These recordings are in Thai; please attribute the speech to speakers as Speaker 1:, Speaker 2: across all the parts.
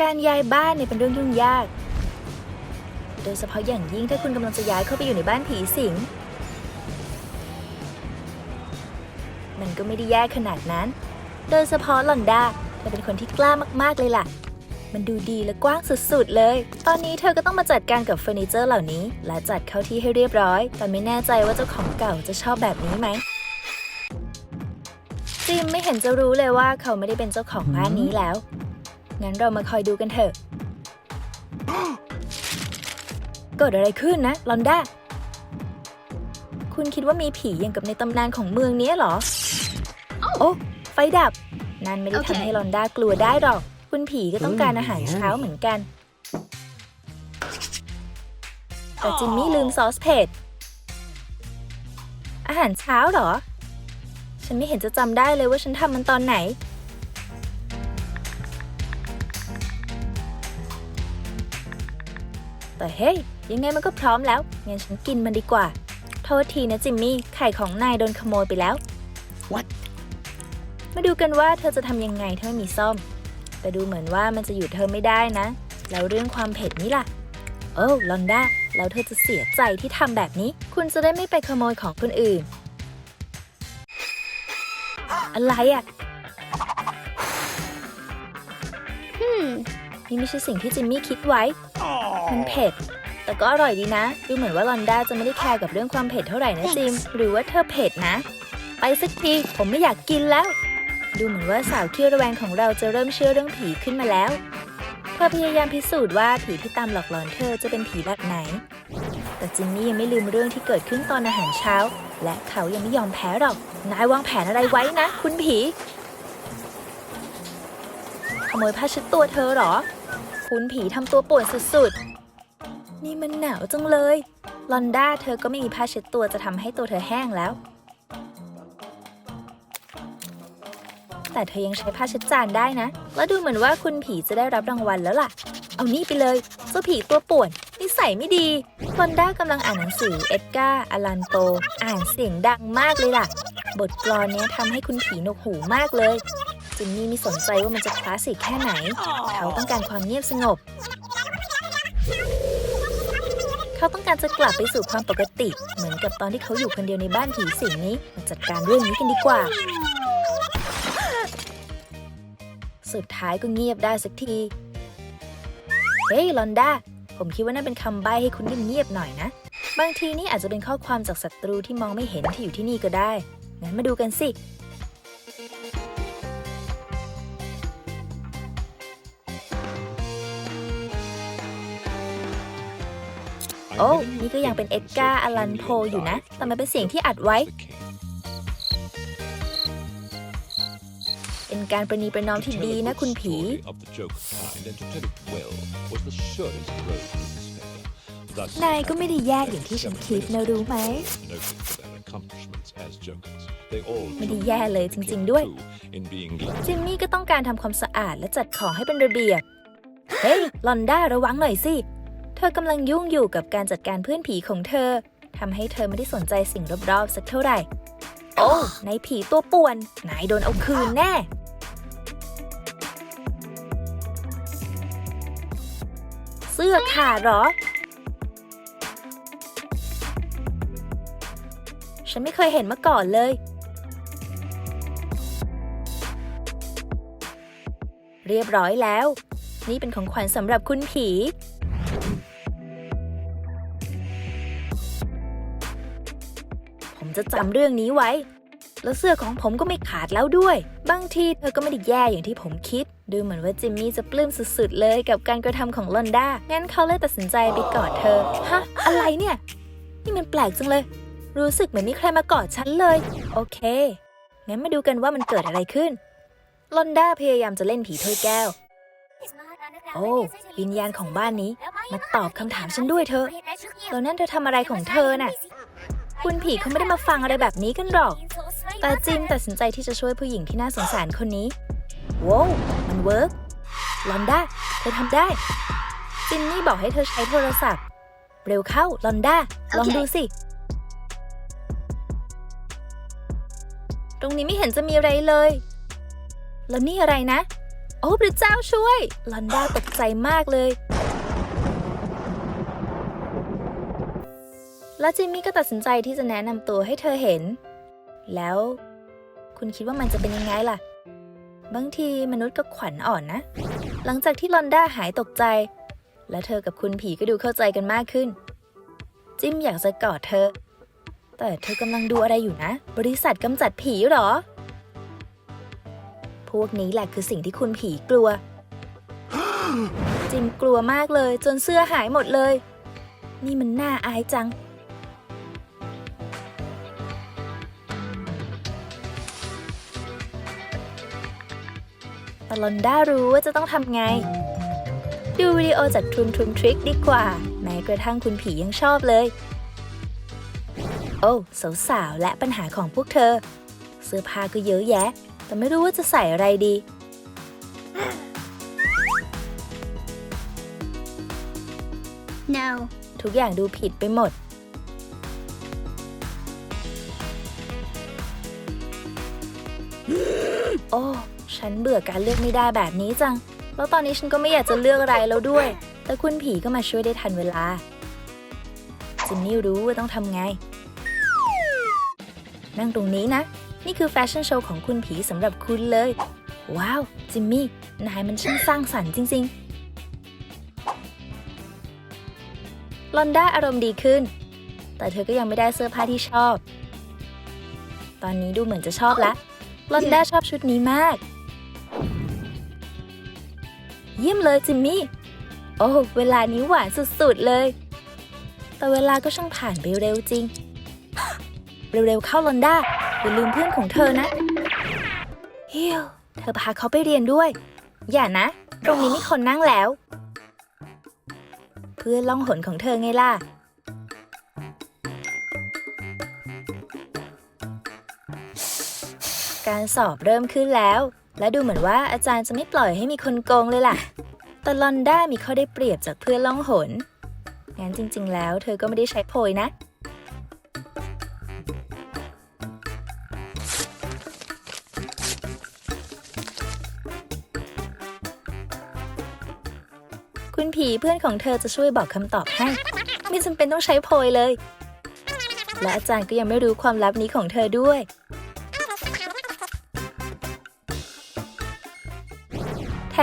Speaker 1: การย้ายบ้านเนี่ยเป็นเรื่องยุ่งยาก โดยเฉพาะอย่างยิ่งถ้าคุณกำลังจะย้ายเข้าไปอยู่ในบ้านผีสิง มันก็ไม่ได้แย่ขนาดนั้น โดยเฉพาะลอนดาเธอเป็นคนที่กล้ามากๆเลยล่ะ มันดูดีและกว้างสุดๆเลย ตอนนี้เธอก็ต้องมาจัดการกับเฟอร์นิเจอร์เหล่านี้ และจัดเข้าที่ให้เรียบร้อย แต่ไม่แน่ใจว่าเจ้าของเก่าจะชอบแบบนี้ไหมจิมไม่เห็นจะรู้เลยว่าเขาไม่ได้เป็นเจ้าของบ้านนี้แล้ว งั้นเรามาคอยดูกันเถอะเกิดอะไรขึ้นนะลอนด้า คุณคิดว่ามีผีอย่างกับในตำนานของเมืองนี้เหรอ โอ้ ไฟดับ นั่นไม่ได้ทำให้ลอนด้ากลัวได้หรอก คุณผีก็ต้องการอาหารเช้าเหมือนกัน แต่จิมมี่ลืมซอสเผ็ด อาหารเช้าเหรอ ฉันไม่เห็นจะจำได้เลยว่าฉันทำมันตอนไหน แต่เฮ้ย ยังไงมันก็พร้อมแล้ว งั้นฉันกินมันดีกว่า โทษทีนะจิมมี่ ไข่ของนายโดนขโมยไปแล้ว
Speaker 2: What?
Speaker 1: มาดูกันว่าเธอจะทำยังไงถ้าไม่มีซ่อม แต่ดูเหมือนว่ามันจะอยู่เธอไม่ได้นะ แล้วเรื่องความเผ็ดนี่ล่ะ โอ้ลอนด้าแล้วเธอจะเสียใจที่ทำแบบนี้ คุณจะได้ไม่ไปขโมยของคนอื่น อะไรอะ่ะ
Speaker 2: Hmm.
Speaker 1: นี่ไม่ใช่สิ่งที่จิมมี่คิดไว้ มันเผ็ด แต่ก็อร่อยดีนะ ดูเหมือนว่าลอนด้าจะไม่ได้แคร์กับเรื่องความเผ็ดเท่าไหร่นะจิม หรือว่าเธอเผ็ดนะ ไปสักที ผมไม่อยากกินแล้ว ดูเหมือนว่าสาวขี้ระแวงของเราจะเริ่มเชื่อเรื่องผีขึ้นมาแล้ว เธอพยายามพิสูจน์ว่าผีที่ตามหลอกหลอนเธอจะเป็นผีแบบไหน แต่จิมมี่ยังไม่ลืมเรื่องที่เกิดขึ้นตอนอาหารเช้า และเขายังไม่ยอมแพ้หรอก นายวางแผนอะไรไว้นะ คุณผี ขโมยผ้าเช็ดตัวเธอหรอ คุณผีทำตัวป่วนสุดๆ นี่มันหนาวจังเลย ลอนด้าเธอก็ไม่มีผ้าเช็ดตัวจะทำให้ตัวเธอแห้งแล้ว แต่เธอยังใช้ผ้าเช็ดจานได้นะ แล้วดูเหมือนว่าคุณผีจะได้รับรางวัลแล้วล่ะ เอานี่ไปเลยเจ้าผีตัวป่วน นิสัยไม่ดีลอนด้ากำลังอ่านหนังสือเอ็ดการ์อลันโต อ่านเสียงดังมากเลยล่ะ บทกลอนนี้ทำให้คุณผีหนวกหูมากเลยจินนี่ไม่สนใจว่ามันจะคลาสสิกแค่ไหน เขาต้องการความเงียบสงบ เขาต้องการจะกลับไปสู่ความปกติ เหมือนกับตอนที่เขาอยู่คนเดียวในบ้านผีสิงนี้มาจัดการเรื่องนี้กันดีกว่า สุดท้ายก็เงียบได้สักที เฮ้ยลอนด้าผมคิดว่านั่นเป็นคำใบ้ให้คุณเงียบๆหน่อยนะ บางทีนี่อาจจะเป็นข้อความจากศัตรูที่มองไม่เห็นที่อยู่ที่นี่ก็ได้ งั้นมาดูกันสิ โอ้ นี่ก็ยังเป็นเอ็ดการ์อลันโพอยู่นะ แต่มันเป็นเสียงที่อัดไว้ เป็นการประนีประนอมที่ดีนะคุณผี นายก็ไม่ได้แย่อย่างที่ฉันคิดนะรู้ไหม ไม่ได้แย่เลยจริง ๆด้วย จิมมี่ก็ต้องการทำความสะอาดและจัดของให้เป็นระเบียบ เฮ้ย ลอนด้าระวังหน่อยสิ เธอกำลังยุ่งอยู่กับการจัดการเพื่อนผีของเธอทำให้เธอไม่ได้สนใจสิ่งรอบๆสักเท่าไหร่ โอ้ ในายผีตัวป่วน นายโดนเอาคืนแน่ สื้อขาดหรอ ฉันไม่เคยเห็นมาก่อนเลย เรียบร้อยแล้ว นี่เป็นของขวัญสำหรับคุณผี ผมจะจำเรื่องนี้ไว้ แล้วเสื้อของผมก็ไม่ขาดแล้วด้วย บางทีเธอก็ไม่ได้แย่อย่างที่ผมคิด ดูเหมือนว่าจิมมี่จะปลื้มสุดๆ เลยกับการกระทำของลอนด้า งั้นเขาเลยตัดสินใจไปกอดเธอ ฮะ อะไรเนี่ย นี่มันแปลกจังเลย รู้สึกเหมือนมีใครมากอดฉันเลย โอเค งั้นมาดูกันว่ามันเกิดอะไรขึ้น ลอนด้าพยายามจะเล่นผีถ้วยแก้ว โอ้วิญญาณของบ้านนี้ มาตอบคำถามฉันด้วยเถอแล้วนั่นเธอทำอะไรของเธอน่ะ คุณผีเขาไม่ได้มาฟังอะไรแบบนี้กันหรอก แต่จิมตัดสินใจที่จะช่วยผู้หญิงที่น่าสงสารคนนี้ว้าวมันเวิร์กลอนด้าเธอทำได้ จิมนี่บอกให้เธอใช้โทรศัพท์ เร็วเข้าลอนด้าลองดูสิ ตรงนี้ไม่เห็นจะมีอะไรเลย แล้วนี่อะไรนะ โอ้พระเจ้าช่วย ลอนด้าตกใจมากเลยแล้วจิมมี่ก็ตัดสินใจที่จะแนะนำตัวให้เธอเห็น แล้ว คุณคิดว่ามันจะเป็นยังไงล่ะ บางทีมนุษย์ก็ขวัญอ่อนนะ หลังจากที่ลอนด้าหายตกใจ และเธอกับคุณผีก็ดูเข้าใจกันมากขึ้น จิมอยากจะกอดเธอ แต่เธอกำลังดูอะไรอยู่นะ บริษัทกำจัดผีหรอ พวกนี้แหละคือสิ่งที่คุณผีกลัว จิมกลัวมากเลยจนเสื้อหายหมดเลย นี่มันน่าอายจัง แต่ลอนด้ารู้ว่าจะต้องทำไง ดูวิดีโอจากทุมทุมทริกดีกว่า แม้กระทั่งคุณผียังชอบเลย โอ้สาวๆและปัญหาของพวกเธอ เสื้อผ้าก็เยอะแยะ แต่ไม่รู้ว่าจะใส่อะไรดี
Speaker 2: No.
Speaker 1: ทุกอย่างดูผิดไปหมดโอ้ ฉันเบื่อการเลือกไม่ได้แบบนี้จัง แล้วตอนนี้ฉันก็ไม่อยากจะเลือกอะไรแล้วด้วย แต่คุณผีก็มาช่วยได้ทันเวลา จินนี่รู้ว่าต้องทำไง นั่งตรงนี้นะ นี่คือแฟชั่นโชว์ของคุณผีสำหรับคุณเลย ว้าว จิมมี่ นายมันช่างสร้างสรรค์จริง ๆ ลอนด้าอารมณ์ดีขึ้น แต่เธอก็ยังไม่ได้เสื้อผ้าที่ชอบ ตอนนี้ดูเหมือนจะชอบละลอนด้าชอบชุดนี้มาก เยี่ยมเลยจิมมี่ โอ้ เวลานี้หวานสุดๆเลย แต่เวลาก็ช่างผ่านไปเร็วจริง เร็วๆเข้าลอนด้าอย่าลืมเพื่อนของเธอนะฮิวเธอพาเขาไปเรียนด้วย อย่านะ ตรงนี้มีคนนั่งแล้ว เพื่อนล่องหนของเธอไงล่ะ การสอบเริ่มขึ้นแล้ว และดูเหมือนว่าอาจารย์จะไม่ปล่อยให้มีคนโกงเลยล่ะ แต่ลอนด้ามีข้อได้เปรียบจากเพื่อนล่องหน งั้นจริง ๆ แล้วเธอก็ไม่ได้ใช้โพยนะ คุณผีเพื่อนของเธอจะช่วยบอกคำตอบให้ ไม่จำเป็นต้องใช้โพยเลย และอาจารย์ก็ยังไม่รู้ความลับนี้ของเธอด้วย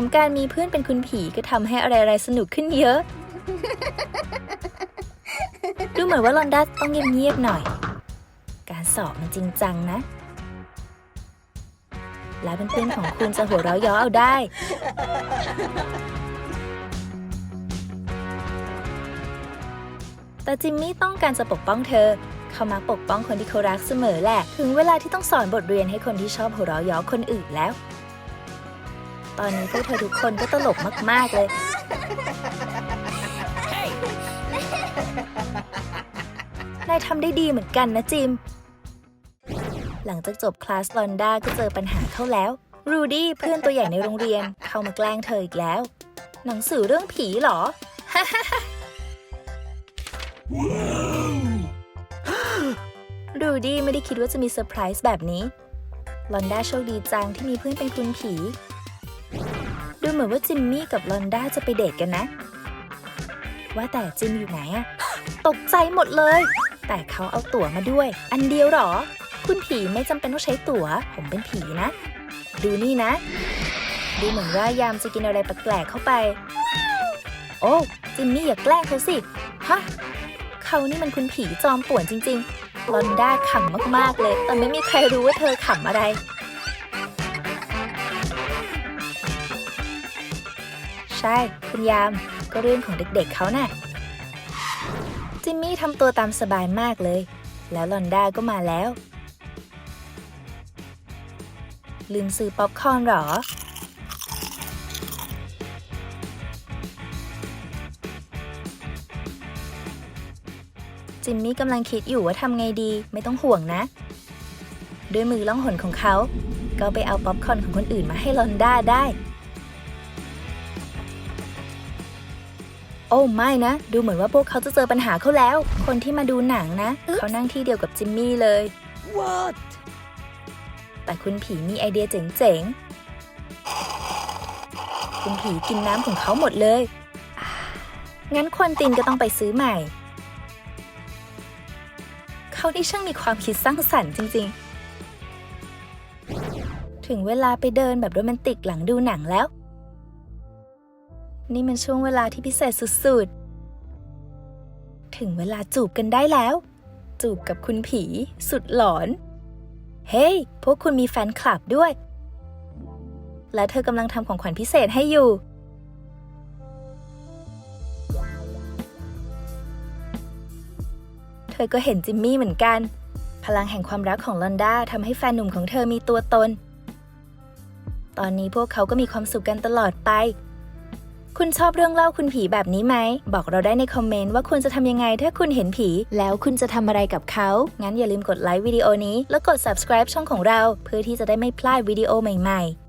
Speaker 1: มการมีเพื่อนเป็นคุณผีก็ทำให้อะไรๆสนุกขึ้นเยอะ ดูเหมือนว่าลอนดัสต้องเงียบๆหน่อย การสอบมันจริงจังนะ แล้วเพื่อนๆของคุณจะหัวเราะย้อเอาได้ แต่จิมมี่ต้องการจะปกป้องเธอ เขามาปกป้องคนที่เขารักเสมอแหละ ถึงเวลาที่ต้องสอนบทเรียนให้คนที่ชอบหัวเราะย้อคนอื่นแล้ว ตอนนี้พวกเธอทุกคนก็ตลกมาก ๆ เลย นายทำได้ดีเหมือนกันนะจิม หลังจากจบคลาสลอนด้าก็เจอปัญหาเข้าแล้ว รูดี้เพื่อนตัวใหญ่ในโรงเรียนเข้ามาแกล้งเธออีกแล้ว หนังสือเรื่องผีเหรอ รูดี้ไม่ได้คิดว่าจะมีเซอร์ไพรส์แบบนี้ลอนด้าโชคดีจังที่มีเพื่อนเป็นคุณผี เหมือนว่าจิมมี่กับลอนด้าจะไปเดทกันนะ ว่าแต่จิมอยู่ไหนอะตกใจหมดเลย แต่เขาเอาตั๋วมาด้วย อันเดียวหรอ คุณผีไม่จำเป็นต้องใช้ตั๋ว ผมเป็นผีนะ ดูนี่นะ ดูเหมือนว่ายามจะกินอะไรแปลกๆเข้าไป โอ้จิมมี่อย่าแกล้งเขาสิฮะเขานี่มันคุณผีจอมป่วนจริง ๆ ลอนด้าขำมากๆเลย แต่ไม่มีใครรู้ว่าเธอขำอะไร ใช่ คุณยาม ก็เรื่องของเด็กๆเขาน่ะ จิมมี่ทำตัวตามสบายมากเลย แล้วลอนด้าก็มาแล้ว ลืมซื้อป๊อปคอร์นเหรอ จิมมี่กำลังคิดอยู่ว่าทำไงดีไม่ต้องห่วงนะ ด้วยมือล่องหนของเขา ก็ไปเอาป๊อปคอร์นของคนอื่นมาให้ลอนด้าได้ โอ้ไม่นะ ดูเหมือนว่าพวกเขาจะเจอปัญหาเขาแล้ว คนที่มาดูหนังนะ เขานั่งที่เดียวกับจิมมี่เลย
Speaker 2: What?
Speaker 1: แต่คุณผีมีไอเดียเจ๋งๆ คุณผีกินน้ำของเขาหมดเลยอ่างั้นควนตินก็ต้องไปซื้อใหม่ เขาที่ช่างมีความคิดสร้างสรรค์จริงๆ ถึงเวลาไปเดินแบบโรแมนติกหลังดูหนังแล้ว นี่มันช่วงเวลาที่พิเศษสุดๆ ถึงเวลาจูบกันได้แล้ว จูบกับคุณผี สุดหลอน เฮ้ยพวกคุณมีแฟนคลับด้วย และเธอกำลังทำของขวัญพิเศษให้อยู่ เธอก็เห็นจิมมี่เหมือนกัน พลังแห่งความรักของลอนดาทำให้แฟนหนุ่มของเธอมีตัวตน ตอนนี้พวกเขาก็มีความสุขกันตลอดไป คุณชอบเรื่องเล่าคุณผีแบบนี้ไหม บอกเราได้ในคอมเมนต์ว่าคุณจะทำยังไงถ้าคุณเห็นผี แล้วคุณจะทำอะไรกับเขา งั้นอย่าลืมกดไลค์วิดีโอนี้ แล้วกด subscribe ช่องของเรา เพื่อที่จะได้ไม่พลาดวิดีโอใหม่ๆ